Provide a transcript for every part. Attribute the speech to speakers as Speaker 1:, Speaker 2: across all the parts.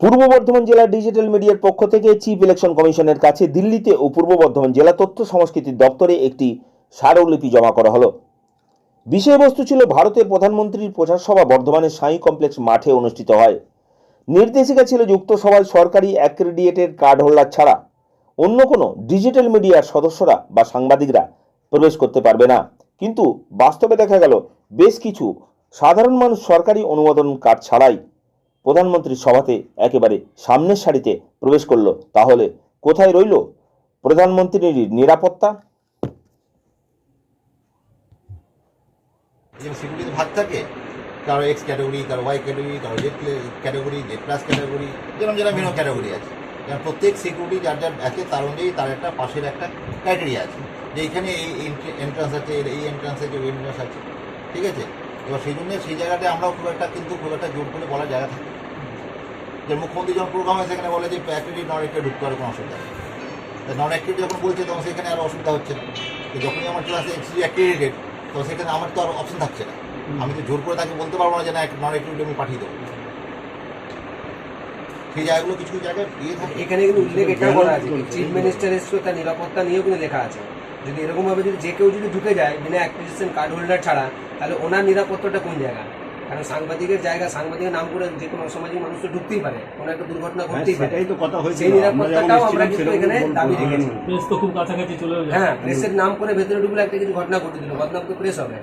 Speaker 1: পূর্ব বর্ধমান জেলা ডিজিটাল মিডিয়ার পক্ষ থেকে চিফ ইলেকশন কমিশনের কাছে দিল্লিতে ও পূর্ব বর্ধমান জেলা তথ্য সংস্কৃতি দপ্তরে একটি স্মারকলিপি জমা করা হলো। বিষয়বস্তু ছিল ভারতের প্রধানমন্ত্রীর প্রচার সভা বর্ধমানের সাই কমপ্লেক্স মাঠে অনুষ্ঠিত হয়। নির্দেশিকা ছিল যুক্ত সভায় সরকারি অ্যাক্রেডিয়েটেড কার্ড হোল্ডার ছাড়া। অন্য কোনো ডিজিটাল মিডিয়ার সদস্যরা বা সাংবাদিকরা প্রবেশ করতে পারবে না। কিন্তু বাস্তবে দেখা গেল, বেশ কিছু সাধারণ মানুষ সরকারি অনুমোদন কার্ড ছাড়াই প্রধানমন্ত্রীর সভাতে একেবারে সামনের সারিতে প্রবেশ করল। তাহলে কোথায় রইল প্রধানমন্ত্রীর নিরাপত্তা?
Speaker 2: সিকিউরিটি ভাগ থাকে কারও এক্স ক্যাটাগরি কারও ওয়াই ক্যাটাগরি কারও Z category Z plus category যেরকম যেরকম বিভিন্ন ক্যাটাগরি আছে। যেমন প্রত্যেক সিকিউরিটি যার যার আছে, তার অনুযায়ী তার একটা পাশের একটা ক্রাইটেরিয়া আছে। যে এখানে এই এন্ট্রান্স আছে এই এন্ট্রান্স আছে ওই এন্ট্রান্স আছে, ঠিক আছে? এবার সেই জন্য সেই জায়গাটায় আমরাও খুব একটা কিন্তু খুব একটা জোর করে বলার জায়গা থাকে যে মুখ্যমন্ত্রী যখন প্রোগ্রাম হয় সেখানে বলে যে অ্যাক্টিভিটি নন অ্যাক্টিভ ঢুকতে পারে কোনো অসুবিধা নেই। নন অ্যাক্টিভ যখন বলছে তখন সেখানে আর অসুবিধা হচ্ছে না। তো যখনই আমার ক্লাসে এক্সি অ্যাক্টিভেটেড তো সেখানে আমার তো আর অপশন থাকছে না। আমি তো জোর করে তাকে বলতে পারব না যে না নন অ্যাক্টিভিটি আমি পাঠিয়ে দেবো। সেই জায়গাগুলো কিছু কিছু জায়গায় ইয়ে থাকে।
Speaker 3: এখানে কিন্তু উল্লেখ এটাও করা আছে চিফ মিনিস্টার এসছো তার নিরাপত্তা নিয়েও কিন্তু লেখা আছে। যদি এরকম ভাবে যদি যে কেউ যদি ঢুকে যায় বিনা অ্যাক্টিভিশন কার্ড হোল্ডার ছাড়া তাহলে ওনার নিরাপত্তাটা কোন জায়গা কারণ সাংবাদিকের জায়গা সাংবাদিকের নাম করে যে কোনো সামাজিক মানুষ তো ঢুকতেই পারে। কোনো একটা দুর্ঘটনা
Speaker 4: হ্যাঁ,
Speaker 3: ঘটতেই পারে।
Speaker 4: সেটাই তো কথা হয়েছিল।
Speaker 3: সেই নিরাপত্তাটাও আমরা কিন্তু এখানে দাবি রেখেছি।
Speaker 5: প্রেস তো খুব কাছাকাছি যায়।
Speaker 3: হ্যাঁ প্রেসের নাম করে ভেতরে ঢুকলে একটা কিছু ঘটনা ঘটে দিল বদনাম তো প্রেস হবে।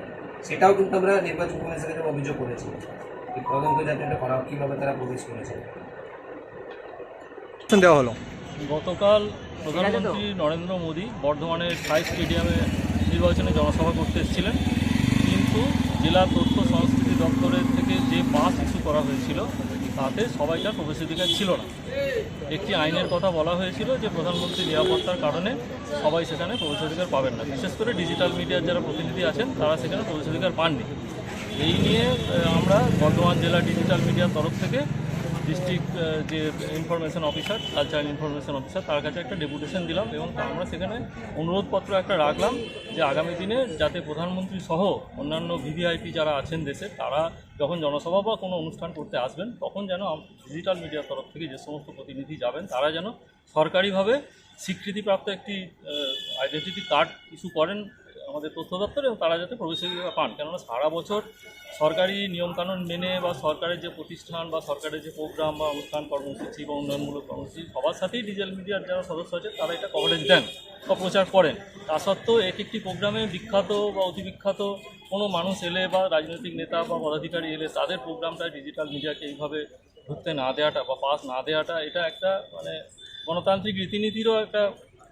Speaker 3: সেটাও কিন্তু আমরা নির্বাচন কমিশনের কাছে অভিযোগ করেছি। তদন্ত যাতে এটা করা কীভাবে তারা প্রবেশ করেছে।
Speaker 6: দেওয়া হলো।
Speaker 5: গতকাল প্রধানমন্ত্রী নরেন্দ্র মোদী বর্ধমানের সাই স্টেডিয়ামে নির্বাচনে জনসভা করতে এসেছিলেন। কিন্তু জেলা তথ্য সংস্কৃতি দপ্তরের থেকে যে পাস ইস্যু করা হয়েছিল, তাতে সবাইকার প্রবেশাধিকার ছিল না। একটি আইনের কথা বলা হয়েছিল যে প্রধানমন্ত্রী নিরাপত্তার কারণে সবাই সেখানে প্রবেশাধিকার পাবেন না। বিশেষ করে ডিজিটাল মিডিয়ার যারা প্রতিনিধি আছেন, তারা সেখানে প্রবেশাধিকার পাননি। এই নিয়ে আমরা বর্ধমান জেলা ডিজিটাল মিডিয়ার তরফ থেকে ডিস্ট্রিক্ট যে information officer cultural information officer তার কাছে একটা ডেপুটেশন দিলাম এবং আমরা সেখানে অনুরোধপত্র একটা রাখলাম যে আগামী দিনে যাতে প্রধানমন্ত্রী সহ অন্যান্য ভিভিআইপি যারা আছেন দেশে, তারা যখন জনসভা বা কোনো অনুষ্ঠান করতে আসবেন, তখন যেন ডিজিটাল মিডিয়ার তরফ থেকে যে সমস্ত প্রতিনিধি যাবেন, তারা যেন সরকারিভাবে স্বীকৃতিপ্রাপ্ত একটি আইডেন্টিটি কার্ড ইস্যু করেন আমাদের তথ্য দপ্তর এবং তারা যাতে প্রবেশাধিকার পান। কেননা সারা বছর সরকারি নিয়মকানুন মেনে বা সরকারের যে প্রতিষ্ঠান বা সরকারের যে প্রোগ্রাম বা অনুষ্ঠান, কর্মসূচি বা উন্নয়নমূলক কর্মসূচি, সবার সাথেই ডিজিটাল মিডিয়ার যারা সদস্য আছে, তারা এটা কভারেজ দেন বা প্রচার করেন। তা সত্ত্বেও এক একটি প্রোগ্রামে বিখ্যাত বা অতি বিখ্যাত কোনো মানুষ এলে বা রাজনৈতিক নেতা বা পদাধিকারী এলে, তাদের প্রোগ্রামটা ডিজিটাল মিডিয়াকে এইভাবে ঢুকতে না দেওয়াটা বা পাস না দেওয়াটা, এটা একটা মানে গণতান্ত্রিক রীতিনীতিরও একটা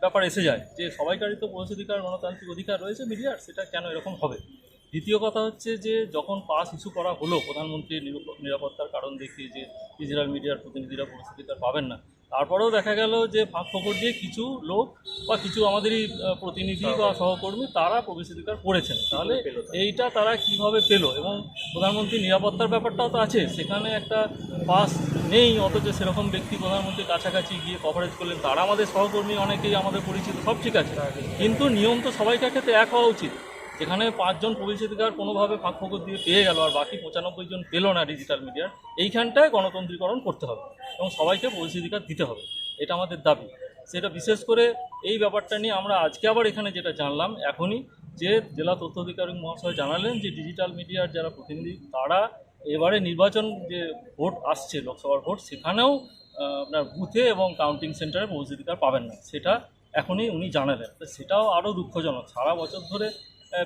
Speaker 5: ব্যাপার এসে যায় যে সবাইকারই তো প্রবেশাধিকার গণতান্ত্রিক অধিকার রয়েছে মিডিয়ার, সেটা কেন এরকম হবে? দ্বিতীয় কথা হচ্ছে যে যখন পাস ইস্যু করা হলো, প্রধানমন্ত্রীর নিরাপ- নিরাপত্তার কারণ দেখিয়ে যে ইসরায়েল মিডিয়ার প্রতিনিধিরা প্রবেশাধিকার পাবেন না তারপরেও দেখা গেল যে ফাঁক ফকর দিয়ে কিছু লোক বা কিছু আমাদেরই প্রতিনিধি বা সহকর্মী। তারা প্রবেশাধিকার করেছেন। তাহলে এইটা তারা কীভাবে পেল? এবং প্রধানমন্ত্রীর নিরাপত্তার ব্যাপারটাও তো আছে সেখানে একটা পাস নেই অথচ সেরকম ব্যক্তি প্রধানমন্ত্রীর কাছাকাছি গিয়ে কভারেজ করলেন। তারা আমাদের সহকর্মী অনেকেই আমাদের পরিচিত সব ঠিক আছে। কিন্তু নিয়ম তো সবাইকার ক্ষেত্রে এক হওয়া উচিত। যেখানে পাঁচজন প্রবেশাধিকার কোনোভাবে ফাঁক ফোকর দিয়ে পেয়ে গেল, আর বাকি পঁচানব্বই জন পেল না ডিজিটাল মিডিয়ার এইখানটায় গণতন্ত্রীকরণ করতে হবে এবং সবাইকে প্রবেশাধিকার দিতে হবে, এটা আমাদের দাবি। সেটা বিশেষ করে এই ব্যাপারটা নিয়ে আমরা আজকে আবার এখানে যেটা জানলাম, এখনই যে জেলা তথ্য অধিকারী মহাশয় জানালেন যে ডিজিটাল মিডিয়ার যারা প্রতিনিধি, তারা এবারে নির্বাচন যে ভোট আসছে, লোকসভার ভোট, সেখানেও আপনার বুথে এবং কাউন্টিং সেন্টারে প্রবেশাধিকার পাবেন না। সেটা এখনই উনি জানালেন। সেটাও আরও দুঃখজনক। সারা বছর ধরে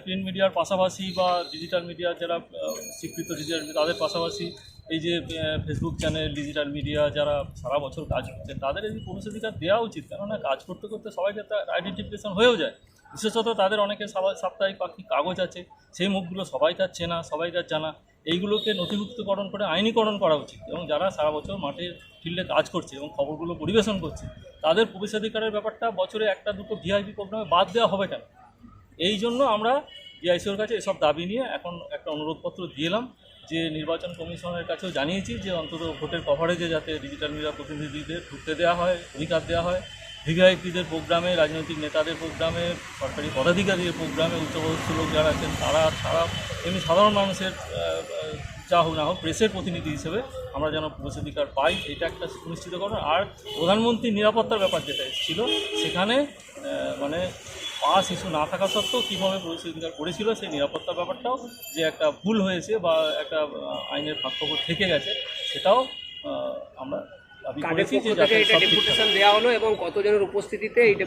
Speaker 5: প্রিন্ট মিডিয়ার পাশাপাশি বা ডিজিটাল মিডিয়ার যারা স্বীকৃত ডিজিটাল তাদের পাশাপাশি এই যে ফেসবুক চ্যানেল ডিজিটাল মিডিয়া যারা সারা বছর কাজ করছে তাদের এই প্রবেশাধিকার দেওয়া উচিত। কেননা কাজ করতে করতে সবাইকে তার আইডেন্টিফিকেশন হয়েও যায়। বিশেষত তাদের অনেকে সাপ্তাহিক পাখি কাগজ আছে, সেই মুখগুলো সবাই তার চেনা, সবাই তার জানা। এইগুলোকে নথিভুক্তকরণ করে আইনীকরণ করা উচিত। এবং যারা সারা বছর মাঠে ফিল্ডে কাজ করছে এবং খবরগুলো পরিবেশন করছে, তাদের প্রবেশাধিকারের ব্যাপারটা বছরে একটা দুটো ভিআইপি প্রোগ্রামে বাদ দেওয়া হবে কেন? এই জন্য আমরা ডিআইসিওর কাছে এসব দাবি নিয়ে এখন একটা অনুরোধপত্র দিলাম যে নির্বাচন কমিশনের কাছেও জানিয়েছি যে অন্তত ভোটের কভারেজে যাতে ডিজিটাল মিডিয়া প্রতিনিধিদের ঢুকতে দেওয়া হয়, অধিকার দেওয়া হয়। ভিভিআইপিদের প্রোগ্রামে, রাজনৈতিক নেতাদের প্রোগ্রামে, সরকারি পদাধিকারীদের প্রোগ্রামে, উচ্চপদস্থ লোক যারা আছেন তারা ছাড়া এমনি সাধারণ মানুষের যা হোক না হোক প্রেসের প্রতিনিধি হিসেবে আমরা যেন প্রবেশাধিকার পাই, এটা একটা সুনিশ্চিত করা আর প্রধানমন্ত্রীর নিরাপত্তার ব্যাপার যেটা ছিল সেখানে মানে পাস ইস্যু না থাকা সত্ত্বেও কীভাবে প্রবেশাধিকার করেছিল সেই নিরাপত্তার ব্যাপারটাও যে একটা ভুল হয়েছে বা একটা আইনের ফাঁকফোকর থেকে গেছে সেটাও আমরা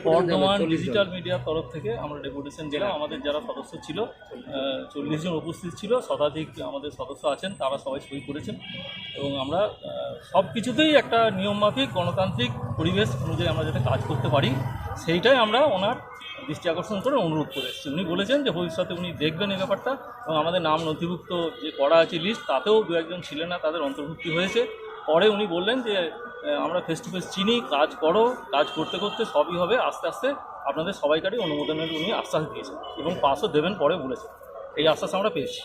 Speaker 5: বর্ধমান ডিজিটাল মিডিয়ার তরফ থেকে আমরা ডেপুটেশন দিলাম। আমাদের যারা সদস্য ছিল চল্লিশ জন উপস্থিত ছিল শতাধিক আমাদের সদস্য আছেন তারা সবাই সই করেছেন এবং আমরা সব কিছুতেই একটা নিয়মমাফিক গণতান্ত্রিক পরিবেশ অনুযায়ী আমরা যাতে কাজ করতে পারি সেইটাই আমরা ওনার দৃষ্টি আকর্ষণ করে অনুরোধ করে উনি বলেছেন যে ভবিষ্যতে উনি দেখবেন এই ব্যাপারটা এবং আমাদের নাম নথিভুক্ত যে করা আছে লিস্ট তাতেও দু একজন ছিলেন না, তাদের অন্তর্ভুক্তি হয়েছে। পরে উনি বললেন যে আমরা ফেস টু ফেস চিনি, কাজ করো, কাজ করতে করতে সবই হবে, আস্তে আস্তে আপনাদের সবাইকারই অনুমোদনের উনি আশ্বাস দিয়েছেন এবং পাশও দেবেন পরে বলেছেন। এই আশ্বাস আমরা পেয়েছি।